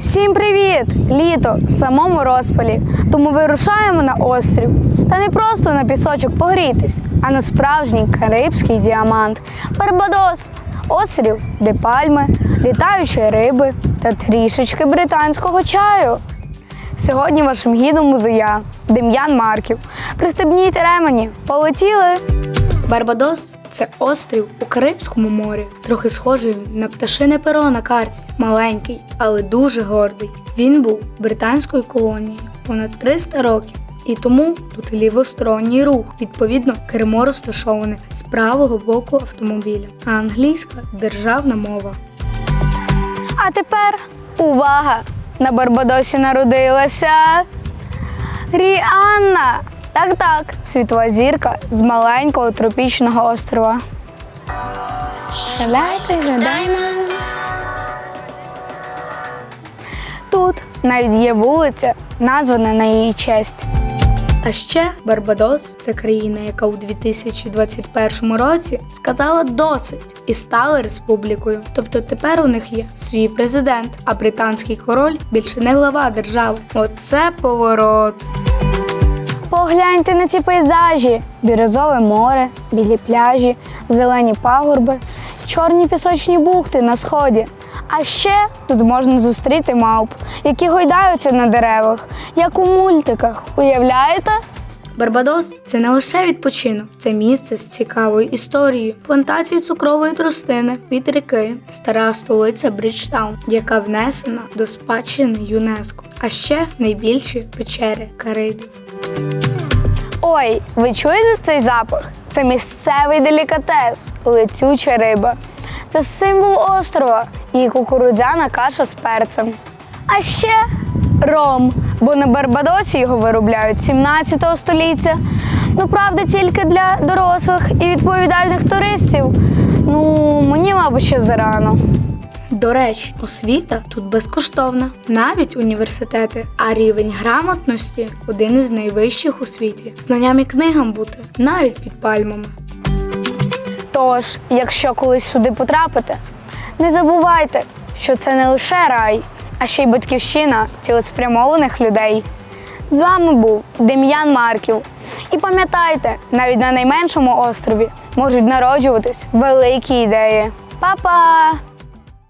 Всім привіт! Літо в самому розпалі. Тому вирушаємо на острів. Та не просто на пісочок погрітись, а на справжній карибський діамант Барбадос. Острів, де пальми, літаючі риби та трішечки британського чаю. Сьогодні вашим гідом буду я, Дем'ян Марків. Пристебніть ремені, полетіли. Барбадос це острів у Карибському морі, трохи схожий на пташине перо на карті. Маленький, але дуже гордий. Він був британською колонією понад 300 років. І тому тут лівосторонній рух. Відповідно, кермо розташоване з правого боку автомобіля, а англійська державна мова. А тепер увага! На Барбадосі народилася Ріанна. Так, так, світова зірка з маленького тропічного острова. Тут навіть є вулиця, названа на її честь. А ще Барбадос це країна, яка у 2021 році сказала досить і стала республікою. Тобто тепер у них є свій президент, а британський король більше не глава держави. Оце поворот. Погляньте на ці пейзажі: бірюзове море, білі пляжі, зелені пагорби, чорні пісочні бухти на сході. А ще тут можна зустріти мавп, які гойдаються на деревах, як у мультиках. Уявляєте? Барбадос це не лише відпочинок, це місце з цікавою історією, плантації цукрової тростини від ріки, стара столиця Бриджтаун, яка внесена до спадщини ЮНЕСКО, а ще найбільші печери Карибів. Ой, ви чуєте цей запах? Це місцевий делікатес, летюча риба. Це символ острова і кукурудзяна каша з перцем. А ще ром, бо на Барбадосі його виробляють 17 століття. Ну, правда, тільки для дорослих і відповідальних туристів. Ну, мені, мабуть, ще зарано. До речі, освіта тут безкоштовна, навіть університети, а рівень грамотності один із найвищих у світі. Знанням і книгам бути навіть під пальмами. Тож, якщо колись сюди потрапите, не забувайте, що це не лише рай, а ще й батьківщина цілеспрямованих людей. З вами був Дем'ян Марків. І пам'ятайте, навіть на найменшому острові можуть народжуватись великі ідеї. Па-па!